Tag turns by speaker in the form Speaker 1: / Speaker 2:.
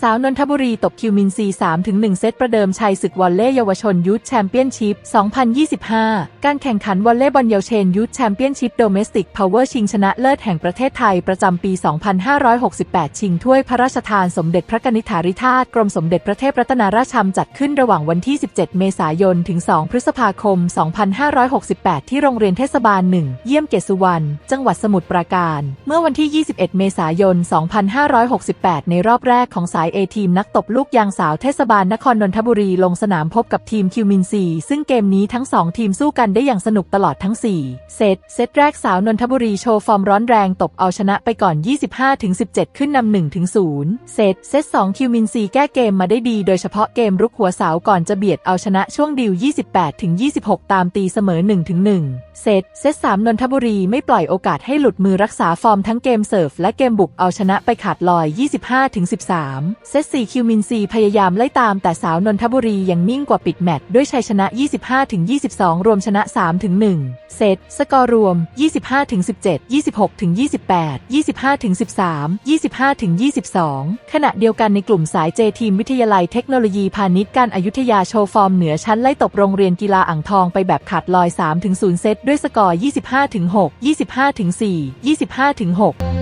Speaker 1: สาวนนทบุรีตบคิวมินซี 3-1 เซตประเดิมชัยศึกวอลเล่เยาวชนยูทแชมเปี้ยนชิพ 2025 การแข่งขันวอลเล่บอลเยาวชนยูทแชมเปี้ยนชิพโดเมสติกพาวเวอร์ชิงชนะเลิศแห่งประเทศไทยประจำปี 2568 ชิงถ้วยพระราชทานสมเด็จพระกนิษฐาธิราชกรมสมเด็จพระเทพรัตนราชชัมจัดขึ้นระหว่างวันที่ 17 เมษายน ถึง 2 พฤษภาคม 2568 ที่โรงเรียนเทศบาล 1 เยี่ยมเกษสุวรรณ จังหวัดสมุทรปราการ เมื่อวันที่ 21 เมษายน 2568 ในรอบแรกของสาย A ทีมนักตบลูกยางสาวเทศบาลนครนนทบุรีลงสนามพบกับทีมคิวมินซีซึ่งเกมนี้ทั้ง 2 ทีมสู้กันได้อย่างสนุกตลอดทั้ง 4 เซต เซตแรกสาวนนทบุรีโชว์ฟอร์มร้อนแรงตบเอาชนะไปก่อน 25-17 ขึ้นนำ1-0 เซต เซต 2 คิวมินซีแก้เกมมาได้ดีโดยเฉพาะเกมรุกหัวเสาก่อนจะเบียดเอาชนะช่วงดิว 28-26 ตามตีเสมอ 1-1 เซต เซต 3 นนทบุรีไม่ปล่อยโอกาสให้หลุดมือรักษาฟอร์มทั้งเกมเสิร์ฟและเกมบุกเอาชนะไปขาดลอย 25-13เซต4คิวมินซีพยายามไล่ตามแต่สาวนนทบุรียังนิ่งกว่าปิดแมตช์ด้วยชัยชนะ 25-22 รวมชนะ 3-1 เซตสกอร์รวม 25-17 26-28 25-13 25-22 ขณะเดียวกันในกลุ่มสายเจทีมวิทยาลัยเทคโนโลยีพาณิชย์การอายุทยาโชว์ฟอร์มเหนือชั้นไล่ตบโรงเรียนกีฬาอ่างทองไปแบบขาดลอย 3-0 เซตด้วยสกอร์ 25-6 25-4 25-6